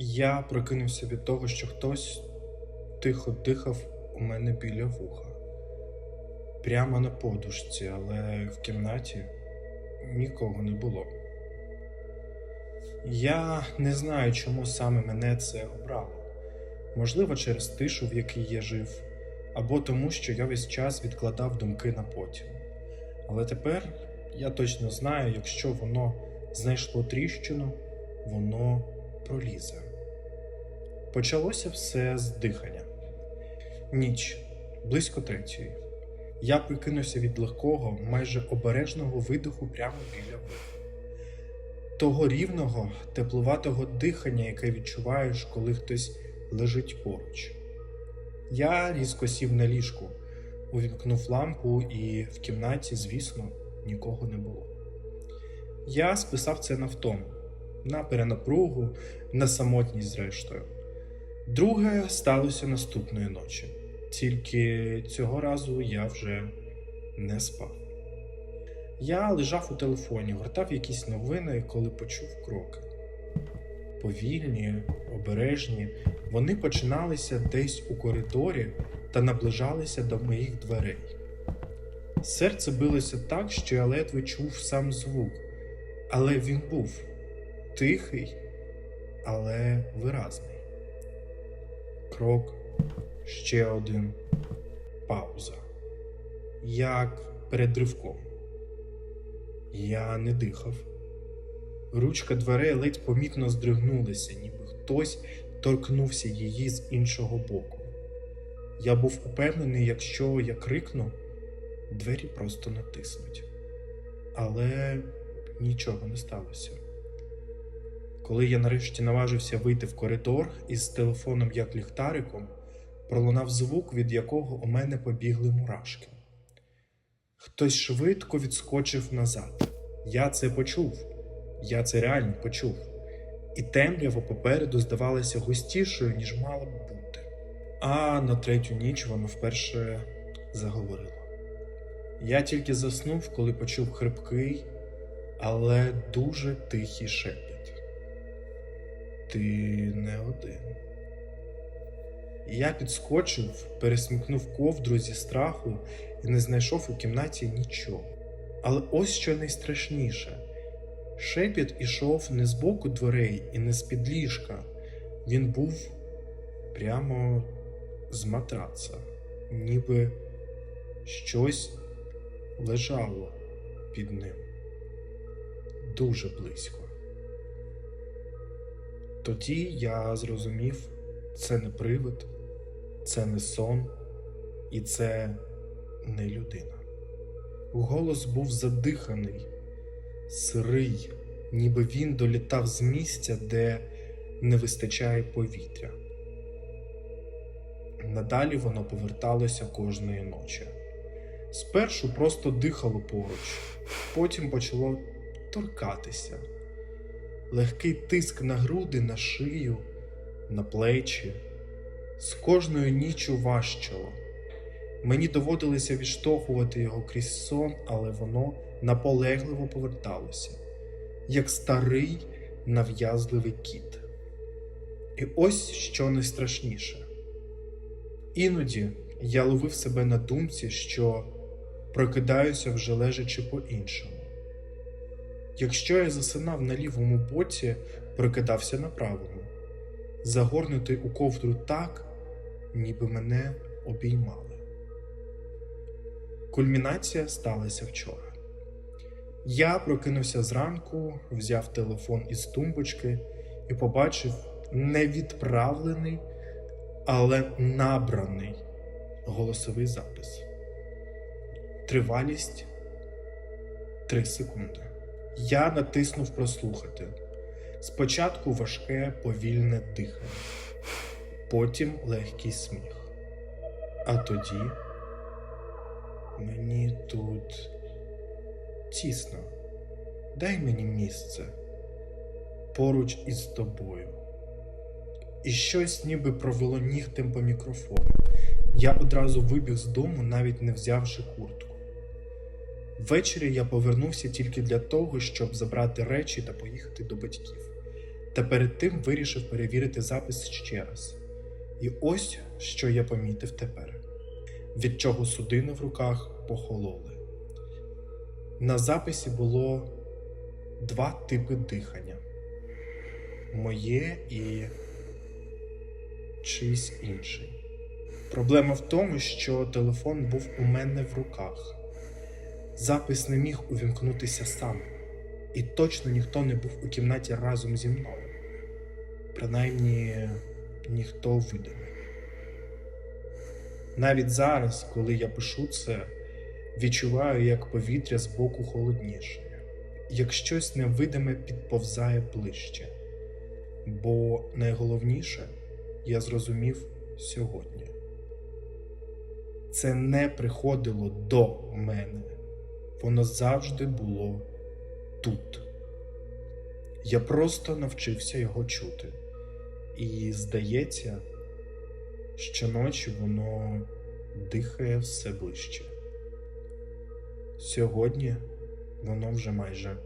Я прокинувся від того, що хтось тихо дихав у мене біля вуха. Прямо на подушці, але в кімнаті нікого не було. Я не знаю, чому саме мене це обрало. Можливо, через тишу, в якій я жив, або тому, що я весь час відкладав думки на потім. Але тепер я точно знаю, якщо воно знайшло тріщину, воно пролізе. Почалося все з дихання. Ніч близько третьої. Я прикинувся від легкого, майже обережного видиху прямо біля вуха. Того рівного, теплуватого дихання, яке відчуваєш, коли хтось лежить поруч. Я різко сів на ліжку, увімкнув лампу, і в кімнаті, звісно, нікого не було. Я списав це на втому, на перенапругу, на самотність, зрештою. Друге сталося наступної ночі, тільки цього разу я вже не спав. Я лежав у телефоні, гортав якісь новини, коли почув кроки. Повільні, обережні, вони починалися десь у коридорі та наближалися до моїх дверей. Серце билося так, що я ледве чув сам звук, але він був тихий, але виразний. Крок, ще один, пауза. Як перед ривком. Я не дихав. Ручка дверей ледь помітно здригнулася, ніби хтось торкнувся її з іншого боку. Я був упевнений, якщо я крикну, двері просто натиснуть. Але нічого не сталося. Коли я нарешті наважився вийти в коридор із телефоном як ліхтариком, пролунав звук, від якого у мене побігли мурашки. Хтось швидко відскочив назад. Я це почув. Я це реально почув. І темрява попереду здавалася густішою, ніж мала б бути. А на третю ніч воно вперше заговорило. Я тільки заснув, коли почув хрипкий, але дуже тихий шепіт. Ти не один. Я підскочив, пересмикнув ковдру зі страху і не знайшов у кімнаті нічого. Але ось що найстрашніше. Шепіт ішов не з боку дверей і не з під ліжка. Він був прямо з матраца, ніби щось лежало під ним дуже близько. Тоді я зрозумів, це не привид, це не сон, і це не людина. Голос був задиханий, сирий, ніби він долітав з місця, де не вистачає повітря. Надалі воно поверталося кожної ночі. Спершу просто дихало поруч, потім почало торкатися. Легкий тиск на груди, на шию, на плечі. З кожною ніччю важчало. Мені доводилося відштовхувати його крізь сон, але воно наполегливо поверталося, як старий нав'язливий кіт. І ось що найстрашніше. Іноді я ловив себе на думці, що прокидаюся вже лежачи по-іншому. Якщо я засинав на лівому боці, прокидався на правому, загорнутий у ковдру так, ніби мене обіймали. Кульмінація сталася вчора. Я прокинувся зранку, взяв телефон із тумбочки і побачив невідправлений, але набраний голосовий запис. Тривалість 3 секунди. Я натиснув прослухати. Спочатку важке повільне дихання, потім легкий сміх. А тоді мені тут тісно. Дай мені місце поруч із тобою. І щось ніби провело нігтем по мікрофону. Я одразу вибіг з дому, навіть не взявши куртку. Ввечері я повернувся тільки для того, щоб забрати речі та поїхати до батьків. Та перед тим вирішив перевірити запис ще раз. І ось що я помітив тепер, від чого судини в руках похололи. На записі було два типи дихання: моє і чийсь інший. Проблема в тому, що телефон був у мене в руках. Запис не міг увімкнутися сам, і точно ніхто не був у кімнаті разом зі мною. Принаймні, ніхто видимий. Навіть зараз, коли я пишу це, відчуваю, як повітря збоку холодніше, як щось невидиме підповзає ближче. Бо найголовніше я зрозумів сьогодні. Це не приходило до мене, воно завжди було тут. Я просто навчився його чути. І здається, щоночі воно дихає все ближче. Сьогодні воно вже майже